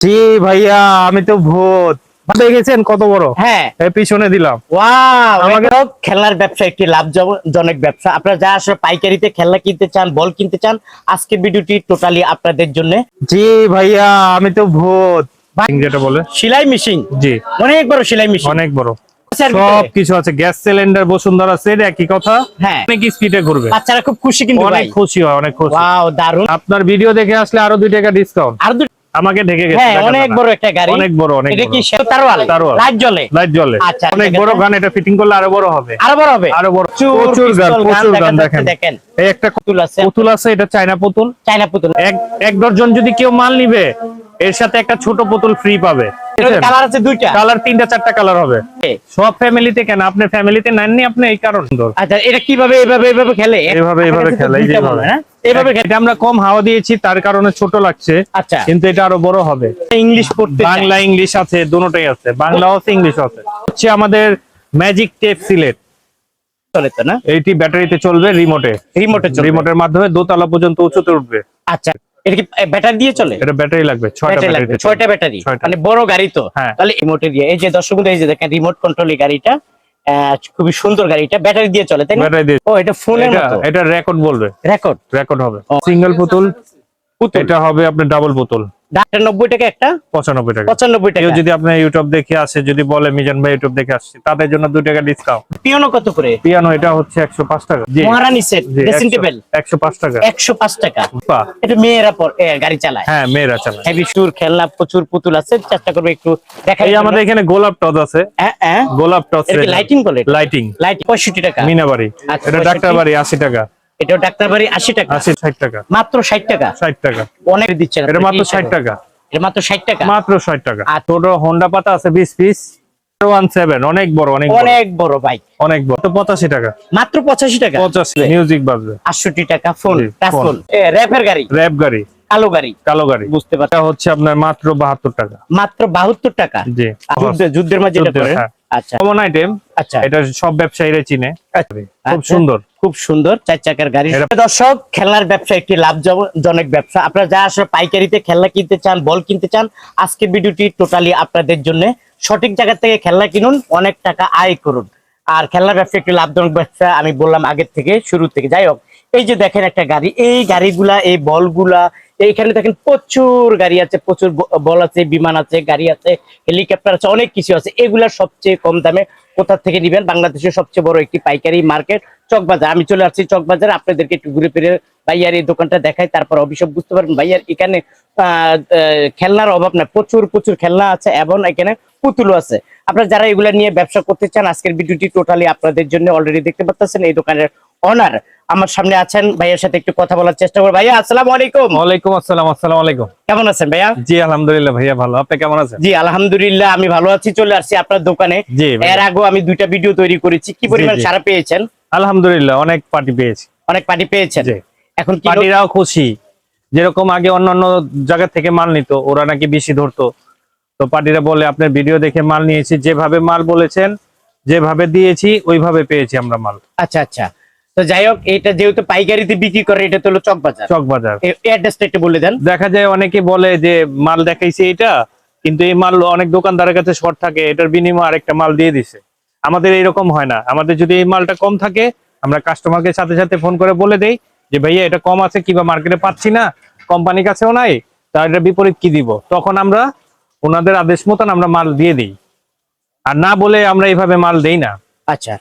জি ভাইয়া আমি তো ভূত। গেছেন কত বড়? হ্যাঁ। পিছনে দিলাম। ওয়াও খেলনার ব্যবসা একটি লাভজনক ব্যবসা। আপনারা যা আসলে পাইকারিতে খেলনা কিনতে চান বল কিনতে চান আজকে ভিডিওটি টোটালি আপনাদের জন্য। জি ভাইয়া আমি তো ভূত। যেটা বলে। সেলাই মেশিন জি। অনেক বড় সেলাই মেশিন অনেক বড়। সব কিছু আছে। গ্যাস সিলিন্ডার বসুন্ধরা সেট একই কথা। হ্যাঁ। অনেক স্পিডে ঘুরবে। বাচ্চারা খুব খুশি কিন্তু অনেক খুশি হয় অনেক খুশি। আপনার ভিডিও দেখে আসলে আরও দুই টাকা ডিসকাউন্ট আর আমাকে ঢেকে গেছে হ্যাঁ অনেক বড় একটা গাড়ি। অনেক বড় অনেক এটা বড়। কি তারওয়াল? তারওয়াল। লাইট জ্বলে? লাইট জ্বলে। আচ্ছা, অনেক বড় গান এটা ফিটিং করলে আরও বড় হবে। আরও বড় হবে? আরও বড়। প্রচুর গান প্রচুর গান দেখেন। দেখেন। এই একটা পুতুল আছে। পুতুল আছে এটা চায়না পুতুল। চাইনা পুতুল। এক এক ডজন যদি কেউ মাল নিবে এর সাথে একটা ছোট পুতুল ফ্রি পাবে। কালার আছে? দুইটা। কালার তিনটা চারটা কালার হবে। সব ফ্যামিলিতে কেন? আপনার ফ্যামিলিতে নেননি আপনি? এই কারণ। আচ্ছা এটা কীভাবে এভাবে এভাবে খেলে? এভাবে এভাবে খেলে এই যেভাবে। হ্যাঁ? এভাবে খেলে। আমরা কম হাওয়া দিয়েছি তার কারণে ছোট লাগছে। আচ্ছা। কিন্তু এটা আরও বড় হবে। ইংলিশ পড়তে বাংলা ইংলিশ আছে দুটোটাই আছে। বাংলাও আছে ইংলিশ আছে। হচ্ছে আমাদের ম্যাজিক টেপ সিলেট চলে তো না? এইটি ব্যাটারিতে চলবে রিমোটে রিমোটে রিমোটের মাধ্যমে দোতলা পর্যন্ত উঁচুতে উঠবে। আচ্ছা। এটা কি ব্যাটারি দিয়ে চলে? এটা ব্যাটারি লাগবে ছয়টা ব্যাটারি লাগবে ব্যাটারি ছয়টা ব্যাটারি। ছয়টা। মানে বড় গাড়ি তো। হ্যাঁ। তাহলে রিমোটে দিয়ে। এই যে দর্শক এই যে দেখেন রিমোট কন্ট্রোল গাড়িটা আহ, খুবই সুন্দর গাড়িটা ব্যাটারি দিয়ে চলে তাই না? ও এটা ফোনের এটা মতো। এটা রেকর্ড বলবে। রেকর্ড রেকর্ড হবে। সিঙ্গেল পুতুল। এটা হবে আপনার ডাবল পুতুল। টাকা একটা? পঁচানব্বই টাকা। পঁচানব্বই টাকা। যদি আপনার ইউটিউব দেখে আসে যদি বলে মিজান ভাই ইউটিউব দেখে আসছে তাদের জন্য দুই টাকা ডিসকাউন্ট পিওনো কত করে? পিয়ানো এটা হচ্ছে একশো পাঁচ টাকা। মহারানী সেট ড্রেসিং টেবিল একশো পাঁচ টাকা। একশো পাঁচ টাকা। এটা মেয়েরা পর- গাড়ি চালায়। হ্যাঁ মেয়েরা চালায়। হেভি সুর খেলনা প্রচুর পুতুল আছে চেষ্টা করবে একটু আমাদের এখানে গোলাপ টস আছে। হ্যাঁ হ্যাঁ। গোলাপ টস লাইটিং বলে? লাইটিং লাইট পঁয়ষট্টি টাকা। মিনাবাড়ি। আচ্ছা, এটা ডাক্তার বাড়ি আশি টাকা। এটাও ডাক্তার বাড়ি আশি টাকা। আশি ষাট টাকা। মাত্র ষাট টাকা। ষাট টাকা। অনেক দিচ্ছে এটা মাত্র ষাট টাকা। এটা মাত্র ষাট টাকা। মাত্র ষাট টাকা। আর- ছোট হোন্ডা পাতা আছে বিশ পিস অনেক বড় অনেক অনেক বড় বাইক অনেক বড়। পঁচাশি টাকা। মাত্র পঁচাশি টাকা। পঁচাশি মিউজিক বাজবে। আটষট্টি টাকা ফোন র্যাপের গাড়ি। র্যাপ গাড়ি। কালো গাড়ি। কালো গাড়ি। বুঝতে পারছি। হচ্ছে আপনার মাত্র বাহাত্তর টাকা। মাত্র বাহাত্তর টাকা? জি যুদ্ধের মাঝে এটা হ্যাঁ। আচ্ছা। কমন আইটেম আচ্ছা। এটা সব ব্যবসায়ীরা চিনে। খুব আচ্ছা। সুন্দর। খুব সুন্দর চার চাকার গাড়ি। দর্শক খেলনার ব্যবসা একটি লাভজনক ব্যবসা। আপনারা যা আসলে পাইকারিতে খেলনা কিনতে চান বল কিনতে চান আজকে ভিডিওটি টোটালি আপনাদের জন্য। সঠিক জায়গা থেকে খেলনা কিনুন অনেক টাকা আয় করুন। আর খেলনার ব্যবসা একটি লাভজনক ব্যবসা আমি বললাম আগের থেকে শুরু থেকে। যাই হোক এই যে দেখেন একটা গাড়ি এই গাড়িগুলা এই বলগুলা এইখানে দেখেন প্রচুর গাড়ি আছে প্রচুর বল আছে বিমান আছে গাড়ি আছে হেলিকপ্টার আছে অনেক কিছু আছে। এগুলা সবচেয়ে কম দামে কোথা থেকে নিবেন? বাংলাদেশের সবচেয়ে বড় একটি পাইকারি মার্কেট চকবাজার আমি চলে আসছি চকবাজার আপনাদেরকে একটু ঘুরে ফিরে ভাইয়ার এই দোকানটা দেখাই তারপর অভিষেক বুঝতে পারবেন। ভাইয়ার এখানে খেলনার অভাব না প্রচুর প্রচুর খেলনা আছে এবং এখানে পুতুলও আছে। আপনারা যারা এগুলা নিয়ে ব্যবসা করতে চান আজকের ভিডিওটি টোটালি আপনাদের জন্য অলরেডি দেখতে পাচ্ছেন এই দোকানের অনার আমার সামনে আছেন। ভাইয়ার সাথে একটু কথা বলার চেষ্টা করব। ভাইয়া আসসালামু আলাইকুম। ওয়ালাইকুম আসসালাম আসসালামু আলাইকুম। কেমন আছেন ভাইয়া? জি আলহামদুলিল্লাহ ভাইয়া ভালো। আপনি কেমন আছেন? জি আলহামদুলিল্লাহ আমি ভালো আছি। চলে আসছি আপনার দোকানে। এর আগেও আমি দুইটা ভিডিও তৈরি করেছি। কি পরিমাণ। সারা পেয়েছেন? আলহামদুলিল্লাহ অনেক পার্টি পেয়েছি। অনেক পার্টি পেয়েছেন। এখন পার্টিরাও খুশি। যেরকম আগে অন্যান্য জায়গা থেকে মাল নিত ওরা নাকি বেশি ধরতো। তো পার্টিরা বলে আপনার ভিডিও দেখে মাল নিয়েছি যেভাবে মাল বলেছেন যেভাবে দিয়েছি ওইভাবে পেয়েছি আমরা মাল। আচ্ছা আচ্ছা। তো যাই হোক এটা যেহেতু পাইকারিতে বিক্রি করে এটা তো হলো চকবাজার চকবাজার অ্যাড্রেসটা একটু বলে দেন। দেখা যায় অনেকে বলে যে মাল দেখাইছে এটা কিন্তু এই মাল অনেক দোকানদারের কাছে শর্ট থাকে এটার বিনিময়ে আরেকটা মাল দিয়ে দিছে। আমাদের এরকম হয় না। আমাদের যদি এই মালটা কম থাকে আমরা কাস্টমারকে সাথে সাথে ফোন করে বলে দেই যে ভাইয়া এটা কম আছে কিংবা মার্কেটে পাচ্ছি না কোম্পানির কাছেও নাই তার এটা বিপরীত কি দিব? তখন আমরা ওনাদের আদেশ মতন আমরা মাল দিয়ে দিই। আর না বলে আমরা এইভাবে মাল দেই না। আচ্ছা।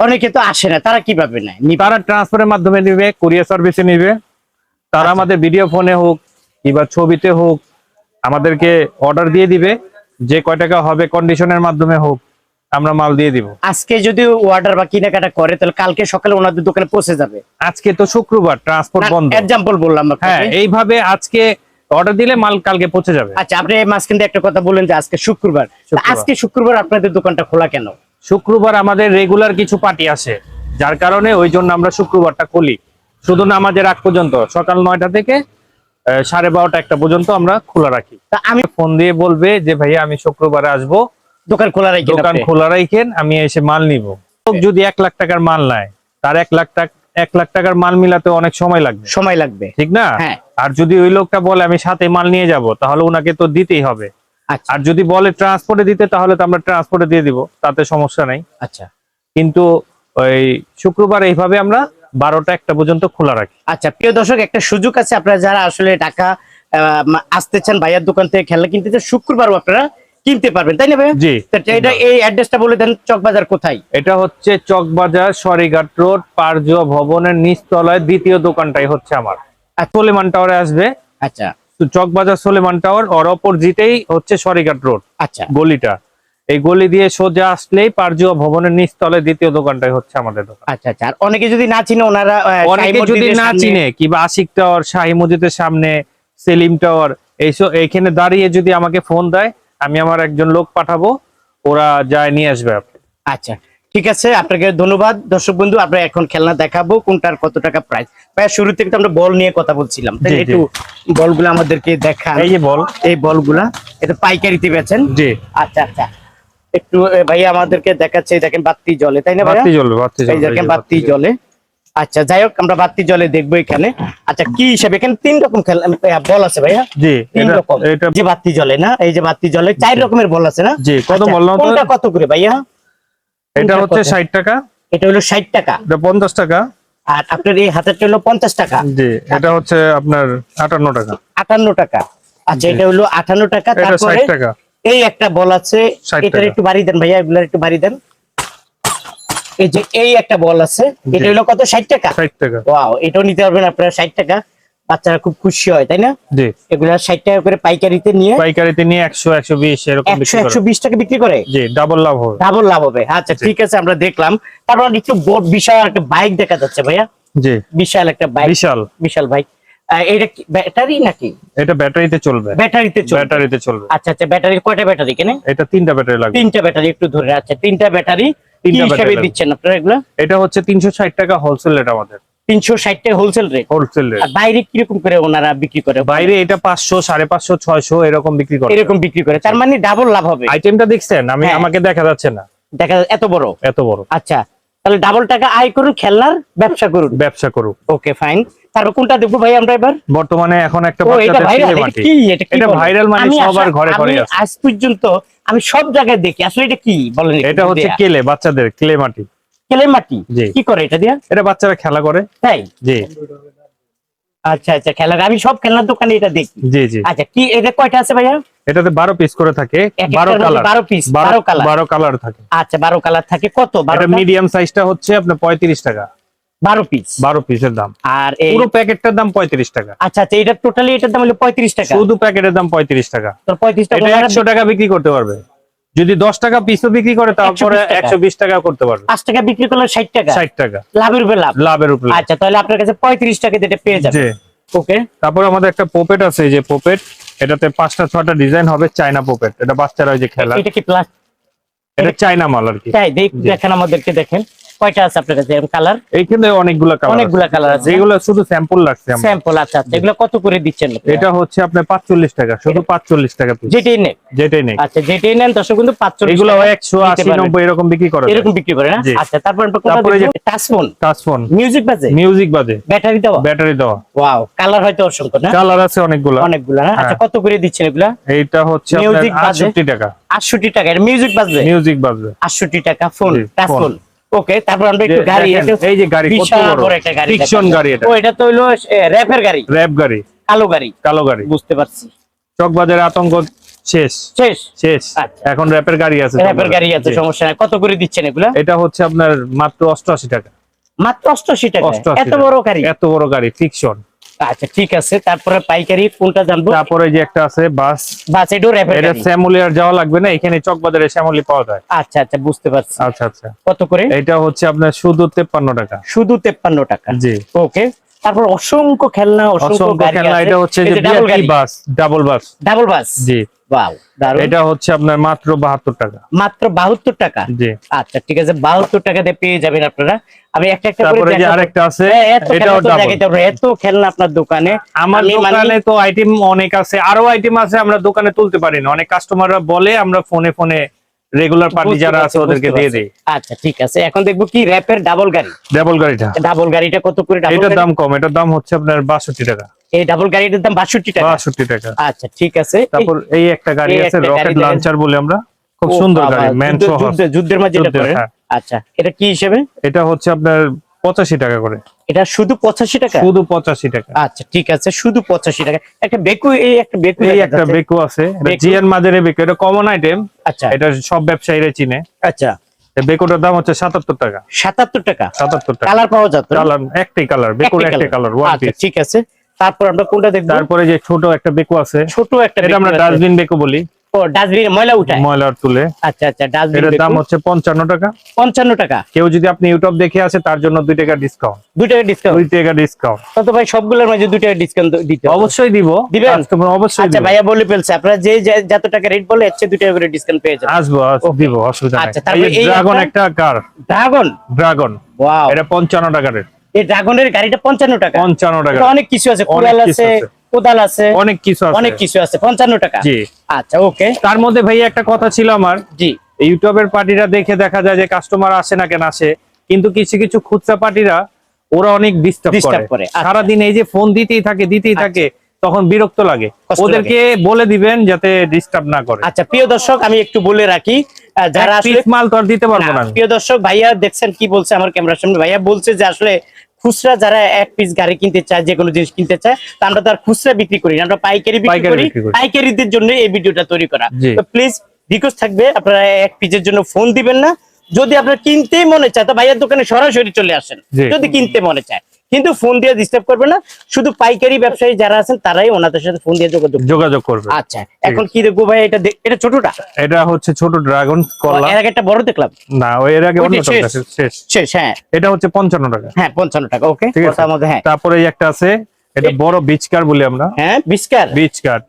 অনেকে তো আসে না তারা কীভাবে নেয়? তারা ট্রান্সফারের মাধ্যমে নিবে কুরিয়ার সার্ভিসে নিবে। তারা আচ্ছা। আমাদের ভিডিও ফোনে হোক কিংবা ছবিতে হোক আমাদেরকে অর্ডার দিয়ে দিবে। যে কয় টাকা হবে কন্ডিশনের মাধ্যমে হোক আমরা মাল দিয়ে দিব। আজকে যদি অর্ডার বা কেনাকাটা করে তাহলে কালকে সকালে ওনাদের দোকানে পৌঁছে যাবে। আজকে তো শুক্রবার ট্রান্সপোর্ট বন্ধ। এক্সাম্পল বললাম হ্যাঁ। এইভাবে আজকে অর্ডার দিলে মাল কালকে পৌঁছে যাবে। আচ্ছা আপনি মাঝখান দিয়ে একটা কথা বলেন যে আজকে শুক্রবার। আজকে শুক্রবার আপনাদের দোকানটা খোলা কেন? শুক্রবার আমাদের রেগুলার কিছু পার্টি আসে যার কারণে ওই জন্য আমরা শুক্রবারটা খুলি। শুধু নামাজের আগ পর্যন্ত সকাল নয়টা থেকে সাড়ে বারোটা একটা পর্যন্ত আমরা খোলা রাখি। তা আমি ফোন দিয়ে বলবে যে ভাইয়া আমি শুক্রবারে আসব। দোকান খোলা রাখেন দোকান খোলা রাখেন আমি এসে মাল নিব। লোক যদি এক লাখ টাকার মাল নেয় তার এক লাখ টাকা এক লাখ টাকার মাল মিলাতে অনেক সময় লাগবে। সময় লাগবে। ঠিক না? হ্যাঁ। আর যদি ওই লোকটা বলে আমি সাথে মাল নিয়ে যাব তাহলে ওনাকে তো দিতেই হবে। আচ্ছা। আর যদি বলে ট্রান্সপোর্টে দিতে তাহলে তো আমরা ট্রান্সপোর্টে দিয়ে দিব তাতে সমস্যা নাই। আচ্ছা। কিন্তু ওই শুক্রবার এইভাবে আমরা বারোটা একটা পর্যন্ত খোলা রাখি। আচ্ছা প্রিয় দর্শক একটা সুযোগ আছে আপনারা যারা আসলে টাকা আসতে চান ভাইয়ার দোকান থেকে খেলনা কিনতে চান শুক্রবারও আপনারা কিনতে পারবেন তাই না ভাইয়া জি। এটা এই অ্যাড্রেসটা বলে দেন চকবাজার কোথায়? এটা হচ্ছে চকবাজার সরিঘাট রোড পারজুয়া ভবনের নিচতলায় দ্বিতীয় দোকানটাই হচ্ছে আমার। সোলেমান টাওয়ারে আসবে। আচ্ছা। চকবাজার সোলেমান টাওয়ার ওর অপোজিটেই হচ্ছে সরিঘাট রোড আচ্ছা। গলিটা। এই গলি দিয়ে সোজা আসলেই পারজুয়া ভবনের নিচতলায় দ্বিতীয় দোকানটাই হচ্ছে আমাদের দোকান। আচ্ছা আচ্ছা। আর অনেকে যদি না চিনে ওনারা অনেকে যদি না চিনে কিংবা আশিক টাওয়ার শাহী মসজিদের সামনে সেলিম টাওয়ার এইসব এইখানে দাঁড়িয়ে যদি আমাকে ফোন দেয় আমি আমার একজন লোক পাঠাবো ওরা যায় নিয়ে আসবে আচ্ছা ঠিক আছে আপনাকে ধন্যবাদ। দর্শক বন্ধু আমরা এখন খেলনা দেখাবো কোনটার কত টাকা প্রাইস প্রায় শুরু থেকে তো আমরা বল নিয়ে কথা বলছিলাম তাই। একটু বলগুলো আমাদেরকে দেখা এই যে বল। এই বলগুলা এটা পাইকারিতে বেচেন। জি। আচ্ছা আচ্ছা। একটু ভাইয়া আমাদেরকে দেখাচ্ছে দেখেন বাতি জ্বলে তাই না বাতি জ্বলবে বাতি এই দেখেন বাতি জ্বলে। আচ্ছা যাই হোক আমরা বাতি জলে দেখব এখানে। আচ্ছা কি হিসাবে? এখানে তিন রকম খেল বল আছে ভাইয়া। জি তিন রকম। এটা যে বাতি জ্বলে না? এই যে বাতি জ্বলে চার রকমের বল আছে না? জি, কত আচ্ছা, বললাম তো? কোনটা কত করে ভাইয়া? এটা হচ্ছে কত? ষাট টাকা। এটা হলো ষাট টাকা। এটা পঞ্চাশ টাকা। আর আপনার এই হাতেরটা হলো পঞ্চাশ টাকা। জি এটা হচ্ছে আপনার আটান্ন টাকা। আটান্ন টাকা। আচ্ছা এটা হলো আটান্ন টাকা। তারপরে এই একটা বল আছে। 60 এটার একটু বাড়ি দেন ভাইয়া এগুলার একটু বাড়ি দেন। এই যে এই একটা বল আছে এটা হলো কত? ষাট টাকা? ষাট টাকা। ওয়াও এটাও নিতে পারবেন আপনারা ষাট টাকা। বাচ্চারা খুব খুশি হয় তাই না? জি। এগুলা ষাট টাকা করে পাইকারিতে নিয়ে পাইকারিতে নিয়ে একশো একশো বিশ এরকম একশো বিক্রি করে। বিশ টাকা বিক্রি করে? জি ডাবল লাভ হবে। ডাবল লাভ হবে। আচ্ছা ঠিক আছে আমরা দেখলাম। তারপর একটু বিশাল একটা বাইক দেখা যাচ্ছে ভাইয়া। জি। বিশাল একটা বাইক বিশাল। বিশাল বাইক এটা কি ব্যাটারি নাকি? এটা ব্যাটারিতে চলবে। ব্যাটারিতে চলবে। ব্যাটারিতে চলবে। আচ্ছা আচ্ছা ব্যাটারি কয়টা ব্যাটারি কেনে? এটা তিনটা ব্যাটারি লাগবে। তিনটা ব্যাটারি একটু ধরে। আচ্ছা তিনটা ব্যাটারি কি হিসাবে দিচ্ছেন আপনারা এগুলো? এটা হচ্ছে তিনশো ষাট টাকা হোলসেল রেট আমাদের। টাকা হোলসেল রেট হোলসেল রেট আর বাইরে কীরকম করে ওনারা বিক্রি করে? বাইরে এটা পাঁচশো সাড়ে পাঁচশো ছয়শো এরকম বিক্রি করে। এরকম বিক্রি করে। তার মানে ডাবল লাভ হবে। আইটেমটা দেখছেন? আমি হ্যাঁ। আমাকে দেখা যাচ্ছে না। দেখা এত বড়? এত বড়। আচ্ছা। তাহলে ডাবল টাকা আয় করুন খেলনার ব্যবসা করুন। ব্যবসা করুক। ওকে ফাইন তারপর কোনটা দেখব ভাই আমরা এবার? বর্তমানে এখন একটা এটা ভাইরাল মানে সবার ঘরে ঘরে আজ পর্যন্ত আমি সব জায়গায় দেখি। আসলে এটা কি? বলেন এটা হচ্ছে কেলে বাচ্চাদের ক্লে মাটি। কেলে মাটি। কি করে এটা দিয়া? এটা বাচ্চারা খেলা করে। তাই? জি। আচ্ছা আচ্ছা খেলার আমি সব খেলনার দোকানে এটা দেখি। জি জি। আচ্ছা কি এটা কয়টা আছে ভাইয়া? এটাতে বারো পিস করে থাকে এক বারো একটার মধ্যে কালার 12 piece, 12 colour। বারো কালার থাকে। আচ্ছা বারো কালার থাকে। কত? এটা মিডিয়াম সাইজটা হচ্ছে আপনার পঁয়ত্রিশ টাকা। বারো পিস বারো পিসের দাম। আর এই পুরো প্যাকেটটার দাম পঁয়ত্রিশ টাকা। আচ্ছা আচ্ছা এটা টোটালি এটার দাম হলো পঁয়ত্রিশ টাকা। শুধু প্যাকেটের দাম পঁয়ত্রিশ টাকা। তোর পঁয়ত্রিশ টাকা এটা একশো টাকা বিক্রি করতে পারবে। যদি দশ টাকা পিসও বিক্রি করে তারপরে 120 টাকা। একশো বিশ টাকা করতে পারবে। পাঁচ টাকা বিক্রি করলে ষাট টাকা। ষাট টাকা। লাভের উপরে লাভ। লাভের উপরে আচ্ছা তাহলে আপনার কাছে পঁয়ত্রিশ টাকা এটা পেয়ে যাবে ওকে তারপর আমাদের একটা পোপেট আছে যে পোপেট এটাতে পাঁচটা ছটা ডিজাইন হবে চায়না পোপেট। এটা বাচ্চারা ওই যে খেলা। এটা কি প্লাস এটা চায়না মাল আর কি। তাই দেখেন আমাদেরকে দেখেন। কয়টা আছে আপনার কাছে কালার এইখানে অনেকগুলা কালার অনেকগুলা কালার আছে। যেগুলো শুধু স্যাম্পল লাগছে আমার। স্যাম্পল আচ্ছা আচ্ছা। এগুলো কত করে দিচ্ছেন? এটা হচ্ছে আপনার পাঁচচল্লিশ টাকা শুধু পাঁচচল্লিশ টাকা পিস যেটাই নেন। যেটাই নেই আচ্ছা যেটাই নেন দর্শক কিন্তু পাঁচচল্লিশ এগুলো টাকা একশো নিতে আশি পারবেন। নব্বই এরকম বিক্রি করে এরকম বিক্রি করে না? আচ্ছা তারপর তারপরে যে- touch phone touch phone music বাজে? মিউজিক বাজে। ব্যাটারি দেওয়া? ব্যাটারি দেওয়া। ওয়াও কালার হয়তো অসংখ্য না? কালার আছে অনেকগুলো। অনেকগুলা না? আচ্ছা হ্যাঁ। কত করে দিচ্ছেন এগুলা? এইটা হচ্ছে Music বাজে? টাকা। আটষট্টি টাকা এটা মিউজিক বাজবে? মিউজিক বাজবে। আটষট্টি টাকা ফোন টাচ ফোন ওকে তারপর আমরা একটু গাড়ি এই যে গাড়ি বিশাল বড় একটা গাড়ি ফিকশন গাড়ি এটা। ও এটা তো হইল র্যাপের গাড়ি। র্যাপ গাড়ি। কালো গাড়ি। কালো গাড়ি। বুঝতে পারছি। চকবাজারের আতঙ্ক শেষ। শেষ? শেষ। আচ্ছা। এখন র্যাপের গাড়ি আছে র্যাপের গাড়ি আছে সমস্যা নাই। কত করে দিচ্ছেন এগুলা? এটা হচ্ছে আপনার মাত্র অষ্টআশি টাকা। মাত্র অষ্টআশি টাকা অষ্টআশি এত বড় গাড়ি? এত বড় গাড়ি ফিকশন আচ্ছা ঠিক আছে। তারপরে পাইকারি কোনটা জানব? তারপরে যে একটা আছে বাস। বাস এটাও র্যাপের এটা শ্যামলিয়ার যাওয়া লাগবে না এখানে চকবাজারে শ্যামলি পাওয়া যায়। আচ্ছা আচ্ছা বুঝতে পারছি। আচ্ছা আচ্ছা। কত করে? এটা হচ্ছে আপনার শুধু তেপ্পান্ন টাকা। শুধু তেপ্পান্ন টাকা। জি। ওকে। তারপর অসংখ্য খেলনা অসংখ্য খেলনা। এটা হচ্ছে যে double bus double bus. Double bus? জি। এটা হচ্ছে আপনার মাত্র বাহাত্তর টাকা। মাত্র বাহাত্তর টাকা? আচ্ছা ঠিক আছে বাহাত্তর টাকাতে পেয়ে যাবেন আপনারা। আমি একটা একটা করে তারপরে যে দেখাবো। আরেকটা আছে হ্যাঁ, এত খেলনা আপনার দোকানে। আমার দোকানে তো আইটেম অনেক আছে আরও আইটেম আছে আমরা দোকানে তুলতে পারি না। অনেক কাস্টমাররা বলে আমরা ফোনে ফোনে রেগুলার পার্টি যারা আছে ওদেরকে দিয়ে। দেই। আচ্ছা ঠিক আছে এখন দেখব কি র্যাপের ডাবল গাড়ি? ডাবল গাড়িটা। ডাবল গাড়িটা কত করে ডাবল এটার দাম কম এটার দাম হচ্ছে আপনার বাষট্টি টাকা। এই ডাবল গাড়িটার দাম বাষট্টি টাকা। বাষট্টি টাকা। আচ্ছা ঠিক আছে। তারপর এই একটা গাড়ি আছে রকেট লঞ্চার বলে আমরা। খুব সুন্দর গাড়ি ম্যান যুদ্ধের মাঝে এটা করে হ্যাঁ। আচ্ছা এটা কি হিসেবে? এটা হচ্ছে আপনার পঁচাশি টাকা করে। এটা শুধু পঁচাশি টাকা? শুধু পঁচাশি টাকা। আচ্ছা ঠিক আছে শুধু পঁচাশি টাকা। একটা বেকু এই একটা বেকু এই একটা বেকু আছে। জিএন মাঝের বেকু। এটা কমন আইটেম আচ্ছা। এটা সব ব্যবসায়ীরা চিনে। আচ্ছা। বেকুটার দাম হচ্ছে সাতাত্তর টাকা। সাতাত্তর টাকা? সাতাত্তর টাকা। কালার পাওয়া যেত কালার একটাই কালার বেকুর একটাই কালার আচ্ছা ঠিক আছে। তারপর আমরা কোনটা দেখব? তারপরে যে ছোট একটা বেকু আছে ছোট একটা এটা আমরা ডাস্টবিন বেকু বলি। ও ডাস্টবিন ময়লা উঠায়। ময়লা তুলে। আচ্ছা আচ্ছা ডাস্টবিন এর দাম হচ্ছে পঞ্চান্ন টাকা। পঞ্চান্ন টাকা। কেউ যদি আপনি ইউটিউব দেখে আসে তার জন্য দুই টাকা ডিসকাউন্ট দুই টাকা ডিসকাউন্ট দুই টাকা ডিসকাউন্ট তত ভাই সবগুলোর মাঝে দুই টাকা ডিসকাউন্ট দিতে অবশ্যই দিব। দিবেন? কাস্টমার অবশ্যই আচ্ছা ভাইয়া বলে ফেলছে। আপনারা যে যত টাকা রেট বলে চেয়ে দুই টাকা করে ডিসকাউন্ট পেয়ে যাবেন। আসব আস- দিব অসুবিধা নাই। আচ্ছা, তারপরে এই ড্রাগন একটা- কার ড্রাগন ড্রাগন ওয়াও এটা পঞ্চান্ন টাকার এই ড্রাগনের গাড়িটা পঞ্চান্ন টাকা। পঞ্চান্ন টাকা। অনেক কিছু আছে কুড়াল আছে। কোদাল আছে অনেক কিছু আছে। অনেক কিছু আছে পঞ্চান্ন টাকা। জি। আচ্ছা ওকে। তার মধ্যে ভাই একটা কথা ছিল আমার। জি। ইউটিউবের পার্টিরা দেখে দেখা যায় যে কাস্টমার আসে না কেন আসে কিন্তু কিছু কিছু খুচরা পার্টিরা ওরা অনেক ডিস্টার্ব করে। আচ্ছা। সারাদিন এই যে ফোন দিতেই থাকে দিতেই থাকে তখন বিরক্ত লাগে। ওদেরকে বলে দিবেন যাতে ডিস্টার্ব না করে। আচ্ছা প্রিয় দর্শক আমি একটু বলে রাখি যারা মাল তো দিতে পারব না না, প্রিয় দর্শক ভাইয়া দেখছেন কি বলছে আমার ক্যামেরার সামনে? ভাইয়া বলছে যে আসলে খুচরা যারা এক পিস গাড়ি কিনতে চায় যে কোনো জিনিস কিনতে চায় তা আমরা তো আর খুচরা বিক্রি করি না আমরা পাইকারি বিক্রি করি। বিক্রি করি। পাইকারিদের জন্য এই ভিডিওটা তৈরি করা। তো প্লিজ রিকোয়েস্ট থাকবে আপনারা এক পিসের জন্য ফোন দিবেন না। যদি আপনার কিনতেই মনে চায় তো ভাইয়ের দোকানে সরাসরি চলে আসেন। যদি কিনতে মনে চায়। কিন্তু ফোন দিয়ে ডিস্টার্ব করবে না। শুধু পাইকারি ব্যবসায়ী যারা আছেন তারাই ওনাদের সাথে ফোন দিয়ে যোগাযোগ করবে। যোগাযোগ করবে। আচ্ছা এখন কি দেখব ভাই এটা এটা ছোটটা? এটা হচ্ছে ছোট ড্রাগন কলা। এর আগে একটা বড় দেখলাম। না ওই এর আগে অন্য শেষ। আছে, শেষ। শেষ হ্যাঁ। এটা হচ্ছে পঞ্চান্ন টাকা। হ্যাঁ পঞ্চান্ন টাকা ওকে। ঠিক কথার মধ্যে হ্যাঁ। তারপরে এই একটা আছে এটা বড় বিচ কার বলি আমরা? হ্যাঁ বিস্কার বিচ কার।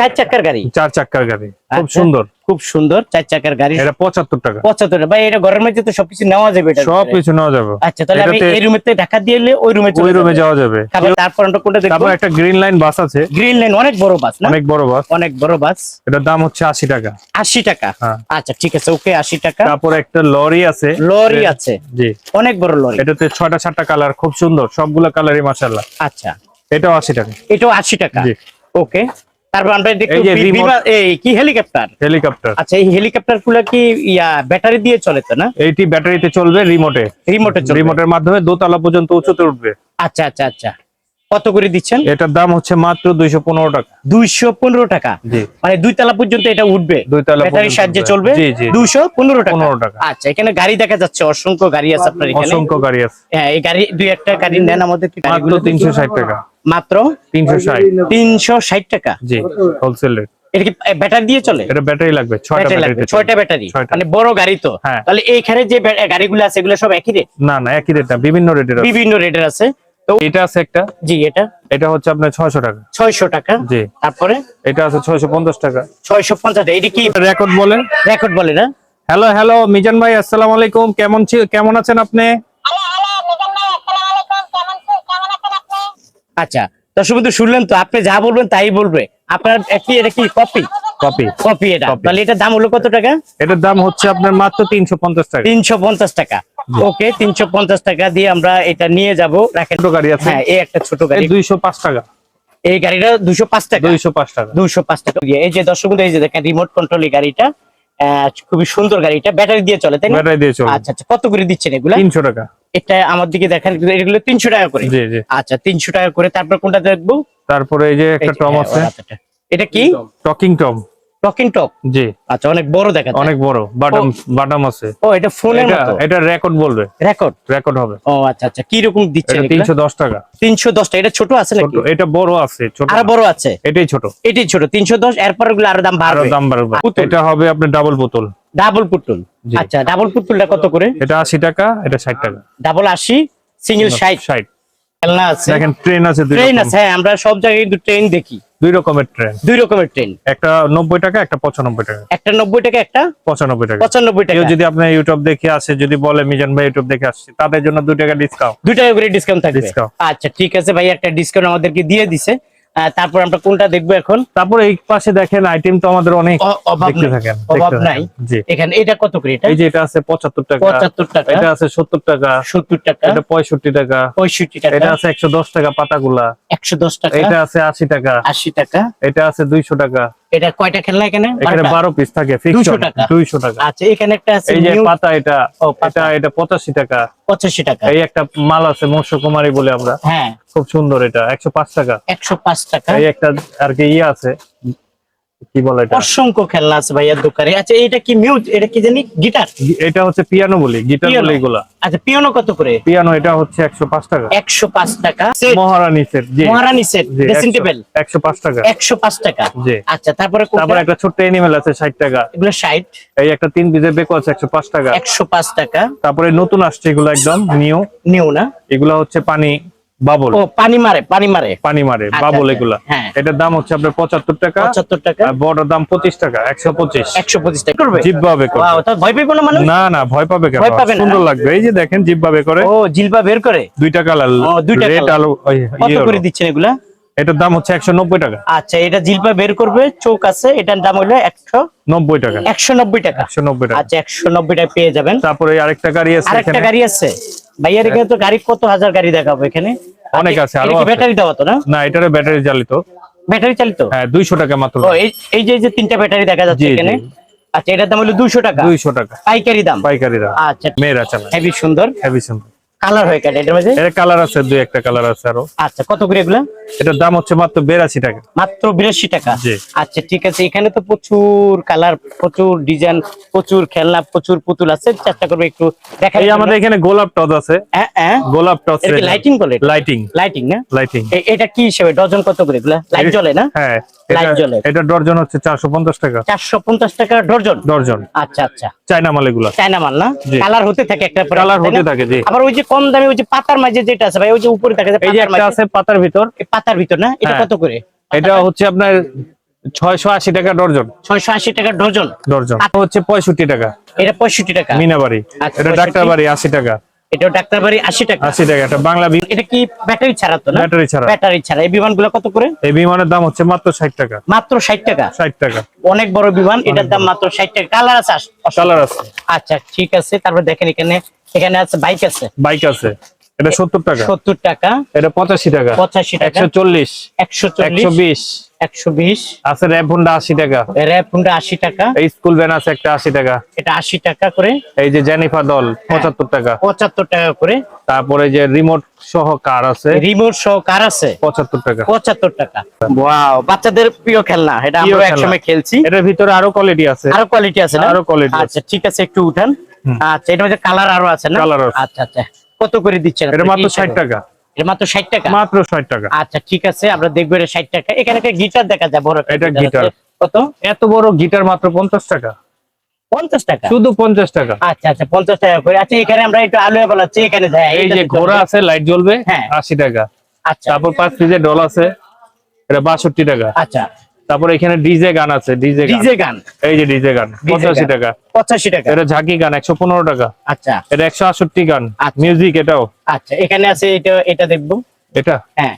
চার চাকার গাড়ি। চার চাক্কার গাড়ি। খুব আচ্ছা। সুন্দর। খুব সুন্দর চার চাকার গাড়ি। এটা পঁচাত্তর টাকা। পঁচাত্তর টাকা। ভাই এটা ঘরের মধ্যে তো সবকিছু নেওয়া যাবে এটা সব কিছু নেওয়া যাবে। আচ্ছা তাহলে আমি এই রুমে ঢাকা দিয়ে ওই রুমে ওই রুমে যাওয়া যাবে। তারপর আমরা কোনটা দেখব? তারপর একটা গ্রিন লাইন বাস আছে। গ্রিন লাইন অনেক বড় বাস না? অনেক বড় বাস অনেক বড় বাস এটার দাম হচ্ছে আশি টাকা। আশি টাকা। হ্যাঁ। আচ্ছা ঠিক আছে ওকে আশি টাকা। তারপরে একটা লরি আছে। লরি আছে। জি। অনেক বড় লরি। এটাতে ছয়টা সাতটা কালার খুব সুন্দর। সবগুলো কালারই মাসাল্লাহ আচ্ছা। এটাও আশি টাকা। এটাও আশি টাকা। জি। ওকে। তারপর আমরা এই কি হেলিকপ্টার হেলিকপ্টার আচ্ছা এই হেলিকপ্টারগুলো কি ইয়া ব্যাটারি দিয়ে চলে তো না? এইটি ব্যাটারিতে চলবে রিমোটে রিমোটে রিমোটের মাধ্যমে দোতলা পর্যন্ত উঁচুতে উঠবে। আচ্ছা আচ্ছা আচ্ছা। কত করে দিচ্ছেন? এটার দাম হচ্ছে মাত্র দুইশো পনেরো টাকা। দুইশো পনেরো টাকা। মানে দুই তলা পর্যন্ত এটা উঠবে? ব্যাটারির সাহায্যে চলবে। দুইশো পনেরো টাকা। 15 টাকা। আচ্ছা এখানে গাড়ি দেখা যাচ্ছে অসংখ্য গাড়ি আছে আপনার অসংখ্য গাড়ি আছে। হ্যাঁ এই গাড়ি দুই একটা গাড়ি নেন আমাদের। তিনশো ষাট টাকা। মাত্র? তিনশো ষাট। তিনশো ষাট টাকা? জি হোলসেল রেট এটা কি ব্যাটারি দিয়ে চলে? এটা ব্যাটারি লাগবে ছয়টা ব্যাটারি মানে বড় গাড়ি তো। হ্যাঁ। তাহলে এইখানে যে গাড়িগুলো আছে এগুলো সব একই রেট না না একই রেট না বিভিন্ন রেটের আছে। বিভিন্ন রেটের আছে। তো এটা আছে একটা? জি এটা। এটা হচ্ছে আপনার ছয়শো টাকা। ছয়শো টাকা। জি। তারপরে? এটা আছে ছয়শো পঞ্চাশ টাকা। ছয়শো পঞ্চাশ। এটা কি? রেকর্ড বলে রেকর্ড বলে না? হ্যালো হ্যালো মিজান ভাই আসসালামু আলাইকুম। কেমন কেমন আছেন আপনি? আচ্ছা দর্শক বন্ধু শুনলেন তো? আপনি যা বলবেন তাই বলবে। আপনার কি এটা কি? কপি কপি কপি এটা। তাহলে এটার দাম হলো কত টাকা? এটার দাম হচ্ছে আপনার মাত্র তিনশো পঞ্চাশ টাকা। তিনশো পঞ্চাশ টাকা। ওকে তিনশো পঞ্চাশ টাকা দিয়ে আমরা এটা নিয়ে যাব। রাখেন। ছোট গাড়ি আছে। হ্যাঁ এই একটা ছোট গাড়ি। দুইশো পাঁচ টাকা। এই গাড়িটা দুশো পাঁচ টাকা। দুইশো পাঁচ টাকা। দুশো পাঁচ টাকা। দিয়ে এই যে দর্শক বন্ধু, এই যে দেখেন রিমোট কন্ট্রোল এই গাড়িটা খুবই সুন্দর গাড়িটা। ব্যাটারি দিয়ে চলে তাই না? ব্যাটারি দিয়ে চলবে আচ্ছা আচ্ছা কত করে দিচ্ছেন এগুলা? তিনশো টাকা। এটা আমার দিকে দেখেন এগুলো তিনশো টাকা করে। জি জি। আচ্ছা তিনশো টাকা করে। তারপর কোনটা দেখব? তারপরে এই যে একটা টম হ্যাঁ, আছে। এটা কি? টকিং টম টকিং টপ জি। আচ্ছা অনেক বড় দেখা অনেক বড় বাটাম বাটাম আছে। ও এটা ফোনের এটা মতো? এটা রেকর্ড বলবে। রেকর্ড রেকর্ড হবে। ও আচ্ছা আচ্ছা কি রকম দিচ্ছেন এটা তিনশো দশ টাকা। তিনশো দশটা এটা ছোট আছে ছোট নাকি এটা বড় আছে ছোট আরও। বড় আছে? এটাই ছোট। এটাই ছোট তিনশো দশ এরপরগুলো আরও দাম বাড়বে। আরও দাম বাড়বে। পুতুল। এটা হবে আপনার ডাবল বোতল ডাবল পুতুল? আচ্ছা ডাবল পুতুলটা কত করে? এটা আশি টাকা এটা ষাট টাকা। ডাবল আশি সিঙ্গেল ষাট। ষাট। খেলনা আছে। দেখেন ট্রেন আছে ট্রেন আছে হ্যাঁ আমরা সব জায়গায় কিন্তু ট্রেন দেখি। দুই রকমের ট্রেন দুই রকমের ট্রেন একটা নব্বই টাকা একটা পঁচানব্বই টাকা। একটা নব্বই টাকা একটা পঁচানব্বই টাকা। পঁচানব্বই টাকা। যদি আপনার ইউটিউব দেখে আসে যদি বলে মিজান ভাই ইউটিউব দেখে আসছে তাদের জন্য দুই টাকা ডিসকাউন্ট দুই টাকা করে ডিসকাউন্ট থাকবে। আচ্ছা ঠিক আছে ভাই একটা ডিসকাউন্ট আমাদেরকে দিয়ে দিছে। তারপর আমরা কোনটা দেখব এখন? তারপর এই পাশে দেখেন আইটেম তো আমাদের অনেক অভাব থাকেন অভাব নাই। এখানে এটা কত করে এটা? এই যে এটা আছে পঁচাত্তর টাকা। পঁচাত্তর টাকা। এটা আছে সত্তর টাকা। সত্তর টাকা। এটা পঁয়ষট্টি টাকা। পঁয়ষট্টি টাকা। এটা আছে একশো দশ টাকা পাতাগুলা। একশো দশ টাকা। এটা আছে আশি টাকা। আশি টাকা। এটা আছে দুইশো টাকা। এটা কয়টা খেলনা এখানে? এখানে বারোটা? বারো পিস থাকে 200 টাকা। দুইশো টাকা। আচ্ছা এখানে একটা আছে এই যে পাতা এটা। এটা এটা পঁচাশি টাকা। পঁচাশি টাকা। এই একটা মাল আছে মৎস্য কুমারী বলে আমরা। হ্যাঁ। খুব সুন্দর এটা একশো পাঁচ টাকা। একশো পাঁচ টাকা। এই একটা আর কি ইয়ে আছে কি বলে এটা? অসংখ্য খেলনা আছে ভাইয়ার দোকানে। আচ্ছা এটা কি মিউজ এটা কি জানি? গিটার? এটা হচ্ছে পিয়ানো বলি গিটার। বলে এগুলা। আচ্ছা পিয়ানো কত করে? পিয়ানো এটা হচ্ছে একশো পাঁচ টাকা। একশো পাঁচ টাকা। সেট মহারানী সেট জি। মহারানী সেট ড্রেসিং টেবিল একশো পাঁচ টাকা। একশো পাঁচ টাকা। জি। আচ্ছা তারপরে? তারপর একটা ছোট্ট এনিমেল আছে ষাট টাকা। এগুলো ষাট। এই একটা তিন পিসের বেকো আছে একশো পাঁচ টাকা। একশো পাঁচ টাকা। তারপরে নতুন আসছে এগুলো একদম নিউ নিউ না? এগুলো হচ্ছে পানি। বাবল। ও পানি মারে পানি মারে। পানি মারে আচ্ছা, বাবল আচ্ছা, এগুলা। হ্যাঁ। এটার দাম হচ্ছে আপনার পঁচাত্তর টাকা। পঁচাত্তর টাকা। বড় দাম পঁচিশ টাকা একশো পঁচিশ। একশো পঁচিশ টাকা। করবে? জিব্বা ভয় পেয়ে কোনো মানুষ? না না ভয় পাবে কেন? পাবে সুন্দর লাগবে। এই যে দেখেন জিব্বা করে। ও জিলবা বের করে? দুইটা কালার দুইটা রেড। আলু কত ইয়ে করে হলো। দিচ্ছেন এগুলা? এটার দাম হচ্ছে একশো নব্বই টাকা। আচ্ছা এটা জিলপা বের করবে চোখ আছে এটার দাম হলো একশো নব্বই টাকা। একশো নব্বই টাকা। একশো নব্বই টাকা। আচ্ছা একশো নব্বই টাকা পেয়ে যাবেন। তারপরে আরেকটা গাড়ি আছে আরেকটা গাড়ি আছে। ভাইয়ার এখানে তো গাড়ি কত হাজার গাড়ি দেখাবো এখানে? অনেক আছে, আরও ব্যাটারি দেওয়া তো না? না এটার ব্যাটারি চালিত। ব্যাটারি চালিত? হ্যাঁ দুইশো টাকা মাত্র। এই এই যে এই যে তিনটা ব্যাটারি দেখা যাচ্ছে। এখানে? আচ্ছা এটার দাম হলো 200 টাকা। দুইশো টাকা। পাইকারি দাম। পাইকারি দাম। আচ্ছা মেয়েরা চালায়। হেভি সুন্দর। হেভি সুন্দর। কালার হয়ে কাটে এটার মাঝে এর কালার আছে দুই একটা কালার আছে আরও। আচ্ছা কত করে এগুলা? এটার দাম হচ্ছে মাত্র বিরাশি টাকা। মাত্র বিরাশি টাকা? আচ্ছা ঠিক আছে এখানে তো প্রচুর কালার প্রচুর ডিজাইন প্রচুর খেলনা প্রচুর পুতুল আছে চেষ্টা করবে একটু এই আমাদের এখানে গোলাপ টস আছে। হ্যাঁ হ্যাঁ। গোলাপ টস লাইটিং বলে লাইটিং লাইটিং না? লাইটিং এটা কি হিসেবে? ডজন কত করে এগুলা? লাইট জ্বলে না? হ্যাঁ। এটা- ডর্জন হচ্ছে চারশো পঞ্চাশ টাকা। চারশো পঞ্চাশ টাকা ডজন ডর্জন। আচ্ছা আচ্ছা। চায়না মাল এগুলা। চায়না মাল না? কালার হতে থাকে একটা কালার হতে থাকে জি। আবার ওই যে কম দামে ওই যে পাতার মাঝে যেটা আছে ভাই ওই যে উপরে থাকে এই যে একটা আছে পাতার ভিতর। পাতার ভিতর না? এটা হ্যাঁ। কত করে? এটা হচ্ছে আপনার ছয়শো আশি টাকা ডর্জন। ছয়শো আশি টাকা ডজন ডর্জন। হচ্ছে পঁয়ষট্টি টাকা। এটা পঁয়ষট্টি টাকা। মিনাবাড়ি। আচ্ছা, এটা 65 ডাক্তার বাড়ি আশি টাকা। এটা ডাক্তার বাড়ি আশি টাকা। আশি টাকা এটা বাংলা বিমান এটা কি ব্যাটারি ছাড়া তো না? ব্যাটারি ছাড়া। ব্যাটারি ছাড়া। এই বিমান কত করে? এই বিমানের দাম হচ্ছে মাত্র ষাট টাকা। মাত্র ষাট টাকা? ষাট টাকা। অনেক বড় বিমান এটার দাম মাত্র ষাট টাকা। কালার আছে কালার আছে। আচ্ছা ঠিক আছে। তারপর দেখেন এখানে এখানে আছে বাইক আছে। বাইক আছে। এটা সত্তর টাকা। সত্তর টাকা। এটা পঁচাশি টাকা। পঁচাশি টাকা। একশো চল্লিশ। একশো একশো চল্লিশ বিশ। একশো বিশ। আছে র্যাপ হোন্ডা আশি টাকা। র্যাপ হুন্ডা আশি টাকা। এই স্কুল ভ্যান আছে একটা আশি টাকা। এটা আশি টাকা করে। এই যে জেনিফা দল পঁচাত্তর টাকা। পঁচাত্তর টাকা করে। তারপরে যে রিমোট সহ কার আছে? রিমোট সহ কার আছে? পঁচাত্তর টাকা। পঁচাত্তর টাকা। ওয়াও বাচ্চাদের প্রিয় খেলনা। এটা আমরা একসময় খেলছি। এটার ভিতরে আরও কোয়ালিটি আছে। আরও কোয়ালিটি আছে না? আরও আছে। আচ্ছা ঠিক আছে একটু উঠান। আচ্ছা এটা মধ্যে কালার আরও আছে না? আছে। আচ্ছা আচ্ছা। কত করে দিচ্ছেন এটা মাত্র কি ষাট হিসাবে? টাকা। এটা মাত্র ষাট টাকা? মাত্র ষাট টাকা। আচ্ছা ঠিক আছে আমরা দেখব এটা ষাট টাকা। এখানে একটা গিটার দেখা যায় বড় এটা guitar। কত? এত বড় গিটার মাত্র পঞ্চাশ টাকা। পঞ্চাশ টাকা? শুধু পঞ্চাশ টাকা। আচ্ছা আচ্ছা পঞ্চাশ টাকা করে। আচ্ছা এখানে আমরা একটু আলু বলাচ্ছি এখানে যায় এই যে ঘোড়া আছে লাইট জ্বলবে হ্যাঁ। আশি টাকা। আচ্ছা। তারপর পাঁচ পিসের ডল আছে এটা বাষট্টি টাকা। আচ্ছা। তারপর এখানে ডিজে গান আছে ডিজে ডিজে গান। এই যে ডিজে গান পঁচাশি টাকা। পঁচাশি টাকা। এটা ঝাঁকি গান একশো পনেরো টাকা। আচ্ছা। এটা একশো আটষট্টি গান। আচ্ছা। মিউজিক এটাও। আচ্ছা এখানে আছে এটা এটা দেখব। এটা? হ্যাঁ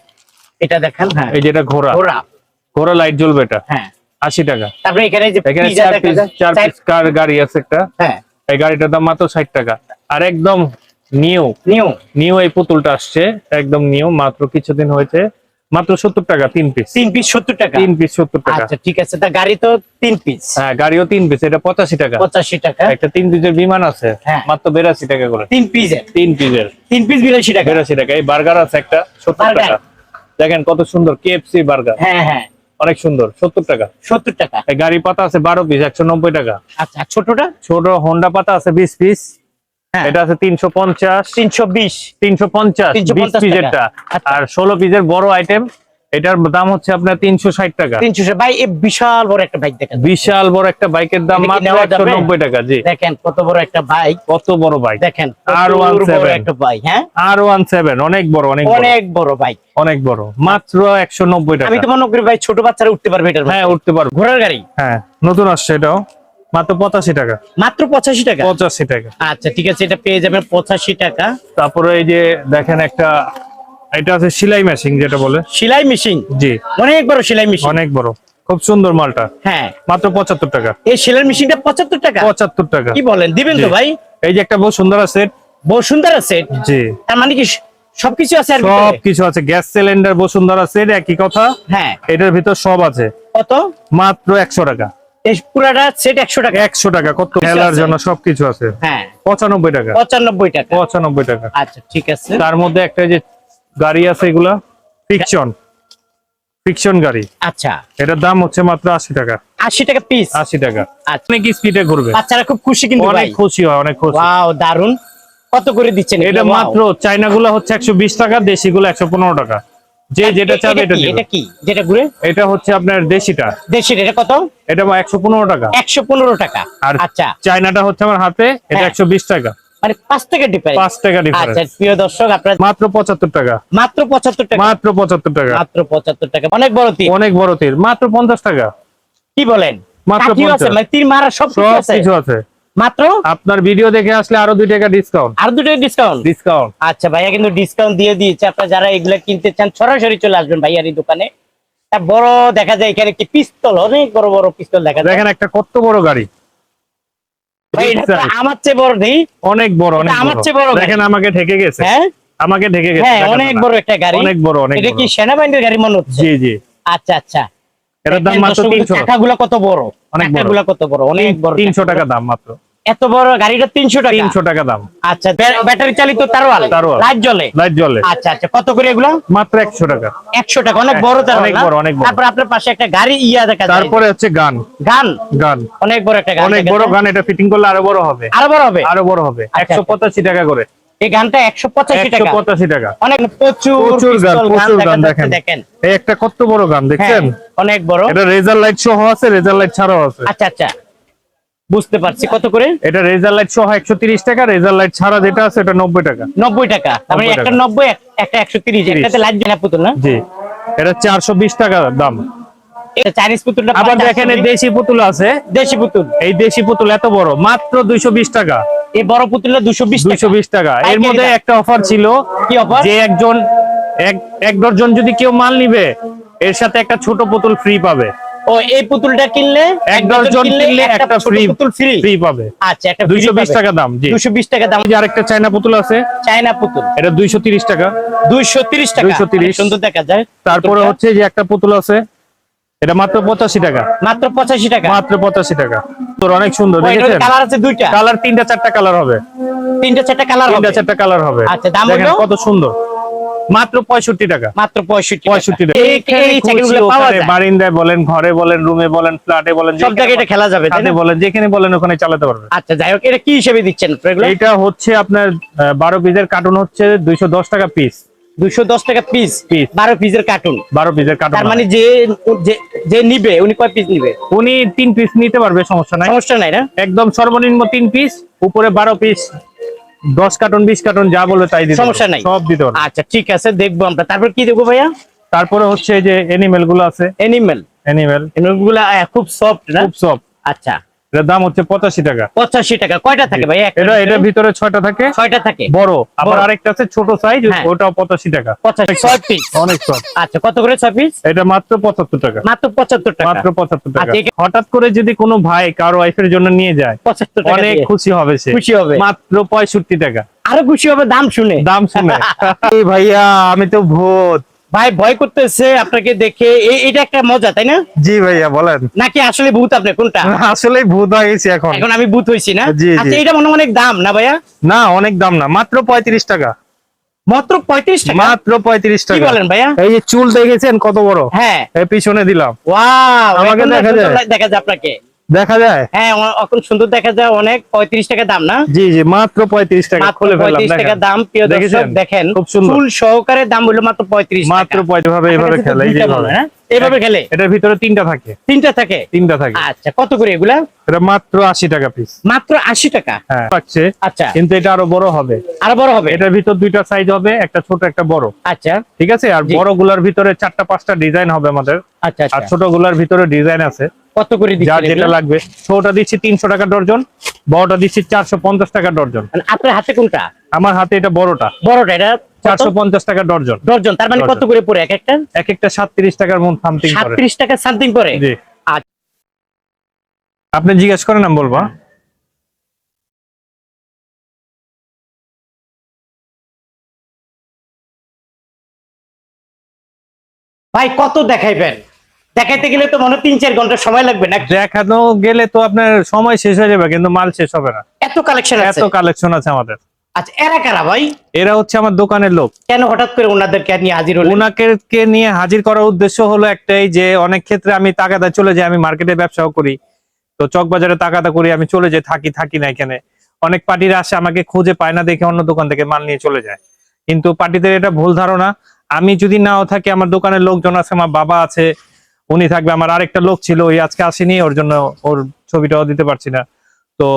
এটা দেখান হ্যাঁ। এই যেটা ঘোড়া। ঘোড়া। ঘোড়া লাইট জ্বলবে এটা। হ্যাঁ। আশি টাকা। তারপরে এখানে যে এখানে চার পিস চার- পিস কার গাড়ি আছে একটা? হ্যাঁ। এই গাড়িটার দাম মাত্র ষাট টাকা। আর একদম নিউ। নিউ। নিউ এই পুতুলটা আসছে। একদম নিউ মাত্র কিছুদিন হয়েছে। মাত্র সত্তর টাকা তিন পিস তিন পিস সত্তর টাকা। তিন পিস সত্তর টাকা। আচ্ছা ঠিক আছে। তা গাড়ি তো তিন পিস হ্যাঁ গাড়িও তিন পিস এটা পঁচাশি টাকা। পঁচাশি টাকা। একটা তিন পিসের বিমান আছে হ্যাঁ। মাত্র বেরাশি টাকা করে। তিন পিসের তিন পিসের তিন পিস বিরাশি টাকা। বেরাশি টাকা। এই বার্গার আছে একটা সত্তর টাকা। দেখেন কত সুন্দর কেএফসি বার্গার। হ্যাঁ হ্যাঁ। অনেক সুন্দর সত্তর টাকা। সত্তর টাকা। গাড়ি পাতা আছে বারো পিস একশো নব্বই টাকা। আচ্ছা ছোটটা? ছোট হোন্ডা পাতা আছে বিশ পিস। এটা আছে তিনশো পঞ্চাশ। তিনশো বিশ। তিনশো পঞ্চাশ 350 বিশ পিসেরটা আচ্ছা। আর ষোলো পিসের বড় আইটেম এটার দাম হচ্ছে আপনার তিনশো ষাট টাকা। তিনশো ভাই এ বিশাল বড় একটা বাইক দেখেন। বিশাল বড় একটা বাইকের দাম মাত্র একশো? নব্বই টাকা জি। দেখেন কত বড় একটা বাইক কত বড় বাইক দেখেন R17 প্রচুর বড় একটা বাইক হ্যাঁ? আর ওয়ান সেভেন অনেক বড় অনেক বড়। অনেক বড় বাইক অনেক বড়। মাত্র একশো নব্বই টাকা। আমি তো মনে করি ভাই ছোট বাচ্চারা উঠতে পারবে এটার হ্যাঁ উঠতে পারব। ঘোড়ার গাড়ি? হ্যাঁ নতুন আসছে এটাও। মাত্র পঁচাশি টাকা। মাত্র পঁচাশি টাকা? পঁচাশি টাকা। আচ্ছা ঠিক আছে এটা পেয়ে যাবেন পঁচাশি টাকা। তারপরে এই যে দেখেন একটা এটা আছে সেলাই মেশিন যেটা বলে। সেলাই মেশিন জি। অনেক বড় সেলাই মেশিন অনেক বড়। খুব সুন্দর মালটা। হ্যাঁ। মাত্র পঁচাত্তর টাকা। এই সেলাই মেশিনটা পঁচাত্তর টাকা? পঁচাত্তর টাকা। কি বলেন দিবেন তো ভাই? এই যে একটা বহু সুন্দর আছে। বসুন্ধরা সেট জি। তার মানে কি সবকিছু আছে আর সব ভিতরে? আছে। গ্যাস সিলিন্ডার বসুন্ধরা সেট একই কথা। হ্যাঁ। এটার ভিতর সব আছে। কত? মাত্র একশো টাকা। এই পুরাটা সেট টাকা। একশো টাকা কত খেলার জন্য সবকিছু আছে। হ্যাঁ। পঁচানব্বই টাকা। পঁচানব্বই টাকা। পঁচানব্বই টাকা। আচ্ছা ঠিক আছে। তার মধ্যে একটা যে গাড়ি আছে এগুলা ফিকশন ফিকশন গাড়ি। আচ্ছা। এটার দাম হচ্ছে মাত্র আশি টাকা। আশি টাকা পিস আশি টাকা। আচ্ছা। অনেক স্পিডে ঘুরবে? বাচ্চারা খুব খুশি কিন্তু অনেক খুশি হয় অনেক খুশি। ওয়াও দারুণ কত করে দিচ্ছেন এটা মাত্র চাইনা গুলা হচ্ছে একশো বিশ টাকা দেশি গুলো একশো পনেরো টাকা। যে যেটা চাবে এটা এটা কি? যেটা ঘুরে এটা হচ্ছে আপনার দেশিটা। দেশের এটা কত? এটা একশো পনেরো টাকা। একশো পনেরো টাকা। আর আচ্ছা। চাইনাটা হচ্ছে আমার হাতে এটা হ্যাঁ। একশো বিশ টাকা। মানে পাঁচ টাকা ডিফারেন্স পাঁচ টাকা আচ্ছা ডিফারেন্স প্রিয় দর্শক আপনার মাত্র পঁচাত্তর টাকা। মাত্র পঁচাত্তর টাকা। মাত্র পঁচাত্তর টাকা। মাত্র পঁচাত্তর টাকা। অনেক বড় তীর। অনেক বড় তীর। মাত্র পঞ্চাশ টাকা। কি বলেন? মাত্র কাঠিও আছে 50 মানে তীর মারা সব কিছু সব কিছু আছে। মাত্র? আপনার ভিডিও দেখে আসলে আরও দুই টাকা ডিসকাউন্ট আর দুটো ডিসকাউন্ট ডিসকাউন্ট আচ্ছা ভাইয়া কিন্তু ডিসকাউন্ট দিয়ে দিয়েছে। আপনারা যারা এগুলা কিনতে চান সরাসরি চলে আসবেন ভাইয়ার এই দোকানে। বড় দেখা যায় এখানে কি পিস্তল অনেক বড় বড় পিস্তল দেখা যায়। দেখেন একটা কত বড় গাড়ি। ভাই, এটা তো size। আমার চেয়ে বড় নেই। অনেক বড় অনেক আমার চেয়ে বড় দেখেন আমাকে ঢেকে গেছে। হ্যাঁ? আমাকে ঢেকে গেছে হ্যাঁ অনেক বড় একটা গাড়ি। অনেক বড় অনেক এটা কি সেনাবাহিনীর গাড়ি মনে হচ্ছে? জি জি। আচ্ছা আচ্ছা। এটার দাম মাত্র দর্শক, তিনশো। চাকাগুলো কত বড়? অনেক কত বড়? অনেক বড় তিনশো টাকা দাম মাত্র। এত বড় গাড়িটা তিনশো টাকা? তিনশো টাকা দাম। আচ্ছা ব্যাটারি চালিত তারওয়াল। লাইট জ্বলে? লাইট জ্বলে। আচ্ছা আচ্ছা কত করে এগুলো? মাত্র একশো টাকা। একশো টাকা অনেক বড় তারওয়াল অনেক বড়, অনেক বড়। তারপর আপনার পাশে একটা গাড়ি ইয়া দেখা যায়। তারপরে হচ্ছে গান। গান? গান। অনেক বড় একটা গান অনেক বড় গান এটা ফিটিং করলে আরও বড় হবে। আরও বড় হবে? আরও বড় হবে। আচ্ছা, একশো পঁচাশি টাকা করে। এই গানটা একশো পঁচাশি একশো টাকা পঁচাশি টাকা। অনেক প্রচুর প্রচুর গান প্রচুর গান দেখেন। দেখেন। এই একটা কত বড় গান হ্যাঁ, দেখছেন? অনেক বড়। এটা রেজার লাইট সহ আছে রেজার লাইট ছাড়াও আছে। আচ্ছা আচ্ছা। বুঝতে পারছি। কত করে? এটা রেজার লাইট সহ একশো তিরিশ টাকা রেজার লাইট ছাড়া যেটা আছে এটা নব্বই টাকা। নব্বই টাকা। তার মানে 90 একটা টাকা। নব্বই এক- একটা। একটাতে লাইট পুতুল না? জি। এটা চারশো বিশ টাকা দাম। চাইনিজ পুতুলটা আবার দেখেন। দেশি পুতুল আছে। দেশি পুতুল। এই দেশি পুতুল এত বড় মাত্র দুইশো বিশ টাকা। এই বড় পুতুলটা টাকা। এর মধ্যে একটা অফার ছিল কি offer? যে একজন এক এক ডজন যদি কেউ মাল নিবে এর সাথে একটা ছোট পুতুল ফ্রি পাবে। ও এই পুতুলটা কিনলে এক কিনলে একটা ফ্রি পুতুল ফ্রি ফ্রি পাবে। আচ্ছা একটা দুইশো বিশ টাকা দাম জি। দুশো বিশ টাকা দাম। যে আরেকটা চায়না পুতুল আছে। চায়না পুতুল। এটা দুইশো তিরিশ টাকা। দুইশো তিরিশ টাকা। 230 অনেক সুন্দর দেখা যায়। তারপরে হচ্ছে যে একটা পুতুল আছে। এটা মাত্র পঁচাশি টাকা। মাত্র পঁচাশি টাকা। মাত্র পঁচাশি টাকা। তোর অনেক সুন্দর দেখেছেন? কালার আছে দুইটা। কালার তিনটা চারটা কালার হবে। তিনটা চারটা কালার তিনটা চারটা কালার হবে। আচ্ছা, দাম কত সুন্দর। মাত্র পঁয়ষট্টি টাকা। মাত্র পঁয়ষট্টি পঁয়ষট্টি টাকা। বারিন্দায় বলেন ঘরে বলেন রুমে বলেন ফ্ল্যাটে বলেন সব জায়গায় এটা খেলা যাবে তাই বলেন যেখানে বলেন ওখানে চালাতে পারবে। আচ্ছা যাই হোক এটা কি হিসেবে দিচ্ছেন এইটা হচ্ছে আপনার বারো পিসের কার্টুন হচ্ছে দুইশো দশ টাকা পিস দুইশো দশ টাকা পিস Piece। বারো পিসের কার্টুন বারো পিসের কার্টুন তার মানে যে যে- নিবে উনি কয় পিস নিবে? উনি তিন পিস নিতে পারবে সমস্যা নাই। সমস্যা নাই না? একদম সর্বনিম্ন তিন পিস উপরে বারো পিস দশ কার্টুন বিশ কার্টুন যা বলবে তাই দিতে সমস্যা নাই। সব দিতে পারবে আচ্ছা ঠিক আছে দেখব আমরা। তারপর কি দেখব ভাইয়া? তারপরে হচ্ছে যে এনিমেলগুলো আছে। এনিমেল এনিমেল এনিমেল খুব সফট না? খুব সব আচ্ছা। এটার দাম হচ্ছে পঁচাশি টাকা। পঁচাশি টাকা। কয়টা থাকে একটা এটা? এটার ভিতরে ছয়টা থাকে। ছয়টা থাকে। বড়। আবার আরেকটা আছে ছোট সাইজ হ্যাঁ। ওটাও পঁচাশি টাকা। পঁচাশি ছয় পিস অনেক সব আচ্ছা কত করে ছয় পিস এটা মাত্র পঁচাত্তর টাকা। মাত্র পঁচাত্তর টাকা। মাত্র পঁচাত্তর টাকা। আচ্ছা, হঠাৎ করে যদি কোনো ভাই কারও ওয়াইফের জন্য নিয়ে যায় পঁচাত্তর টাকা অনেক খুশি হবে সে। খুশি হবে। মাত্র পঁয়ষট্টি টাকা। আরও খুশি হবে দাম শুনে। দাম শুনে। ভাইয়া আমি তো ভূত। ভাই ভয় করতেছে আপনাকে দেখে। এটা একটা মজা তাই না? জি ভাইয়া বলেন। নাকি আসলে ভূত আপনি কোনটা? আসলে ভূত হয়ে গেছি এখন। এখন আমি ভূত হয়েছি না। আচ্ছা এটা মনে হয় অনেক দাম না ভাইয়া? না অনেক দাম না মাত্র পঁয়ত্রিশ টাকা। মাত্র পঁয়ত্রিশ টাকা? মাত্র পঁয়ত্রিশ টাকা। বলেন ভাইয়া? এই যে চুল দেখেছেন কত বড়? হ্যাঁ। পিছনে দিলাম। ওয়াও আমাকে দেখা সুন্দর যায়? দেখা যায় আপনাকে। দেখা যায়? হ্যাঁ এখন সুন্দর দেখা যায় অনেক। পঁয়ত্রিশ টাকা দাম না? জি জি মাত্র পঁয়ত্রিশ টাকা খুলে ফেললাম পঁয়ত্রিশ টাকা। দাম প্রিয় দর্শক দেখেন। খুব সুন্দর। চুল সহকারে দাম হলো মাত্র পঁয়ত্রিশ মাত্র পঁয়ত্রিশ এইভাবে কাছে তো খেলে? এইভাবে খেলে। এটার ভিতরে তিনটা থাকে। তিনটা থাকে? তিনটা থাকে। আচ্ছা কত করে এগুলা? এটা মাত্র আশি টাকা পিস মাত্র আশি টাকা? হ্যাঁ পাচ্ছে। আচ্ছা। কিন্তু এটা আরও বড় হবে। আরও বড় হবে? এটার ভিতর দুইটা সাইজ হবে একটা ছোট একটা বড়। আচ্ছা। ঠিক আছে? আর বড়গুলার ভিতরে চারটা পাঁচটা ডিজাইন হবে আমাদের। আচ্ছা আর আচ্ছা। ছোটগুলার ভিতরে ডিজাইন আছে। কত করে দিচ্ছেন যেটা লাগবে। ছোটটা দিচ্ছি তিনশো টাকা ডর্জন বড়টা দিচ্ছি চারশো পঞ্চাশ টাকা ডর্জন। মানে আপনার হাতে কোনটা? আমার হাতে এটা বড়টা। বড়টা এটা চারশো পঞ্চাশ টাকা ডর্জন। ডর্জন তার মানে কত করে পড়ে? এক একটা? এক একটা সাতত্রিশ টাকার মন সামথিং করে। সাতত্রিশ টাকা সামথিং করে? জি। আচ্ছা। আপনি জিজ্ঞেস করেন আমি বলব হ্যাঁ? ভাই কত দেখাইবেন? দেখাইতে গেলে তো মনে তিন চার ঘণ্টা সময় লাগবে না? দেখানো গেলে তো আপনার সময় শেষ হয়ে যাবে কিন্তু মাল শেষ হবে না। এত কালেকশন আছে? এত কালেকশন আছে আমাদের। আচ্ছা এরা কারা ভাই? এরা হচ্ছে আমার দোকানের লোক। কেন হঠাৎ করে ওনাদেরকে নিয়ে হাজির হলেন? ওনাকে নিয়ে হাজির করার উদ্দেশ্য হলো একটাই যে অনেক ক্ষেত্রে আমি তাগাদা চলে যাই আমি মার্কেটে ব্যবসাও করি। তো চকবাজারে তাগাদা করি আমি চলে যাই থাকি থাকি না এখানে। অনেক পার্টিরা আসে আমাকে খুঁজে পায় না দেখে অন্য দোকান থেকে মাল নিয়ে চলে যায়। কিন্তু পার্টিদের এটা ভুল ধারণা। আমি যদি নাও থাকি আমার দোকানের লোকজন আছে আমার বাবা আছে উনি থাকবে। আমার আরেকটা লোক ছিল ওই আজকে আসেনি ওর জন্য ওর ছবিটাও দিতে পারছি না। তো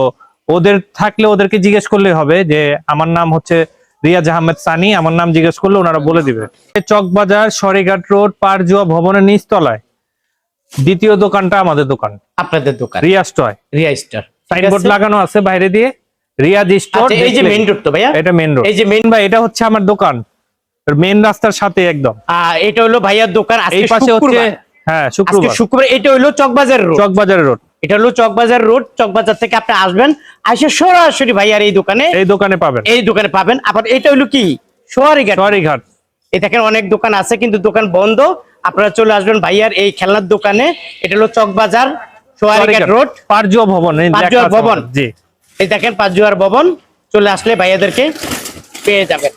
ওদের থাকলে ওদেরকে জিজ্ঞেস করলে হবে যে আমার নাম হচ্ছে রিয়াজ আহমেদ সানি আমার নাম জিজ্ঞেস করলে ওনারা বলে দিবে। চকবাজার সরিঘাট রোড পারজুয়া ভবনের নিচতলায়। দ্বিতীয় দোকানটা আমাদের দোকান। আপনাদের দোকান। রিয়া স্টয় রিয়া স্টার সাইনবোর্ড লাগানো আছে বাইরে দিয়ে। রিয়াজ স্টোর আচ্ছা এই যে মেইন রোড তো ভাইয়া? এটা মেন রোড এই যে মেইন ভাই এটা হচ্ছে আমার দোকান। মেন রাস্তার সাথে একদম। এটা হলো ভাইয়ার দোকান। এই পাশে হচ্ছে হ্যাঁ শুক্রবার। শুক্রবার এটা হলো চকবাজার রোড। চকবাজার রোড। এটা হলো চকবাজার রোড চকবাজার থেকে আপনি আসবেন আসে সরাসরি ভাইয়ার এই দোকানে এই দোকানে পাবেন। এই দোকানে পাবেন। আবার এটা হলো কি? সোয়ারিঘাট। দেখেন অনেক দোকান আছে কিন্তু দোকান বন্ধ। আপনারা চলে আসবেন ভাইয়ার এই খেলনার দোকানে। এটা হলো চকবাজার সোয়ারিঘাট রোড। পারজুয়া ভবন পারজুয়া ভবন। জি। এই দেখেন পাঁচজোয়ার ভবন। চলে আসলে ভাইয়াদেরকে পেয়ে যাবেন।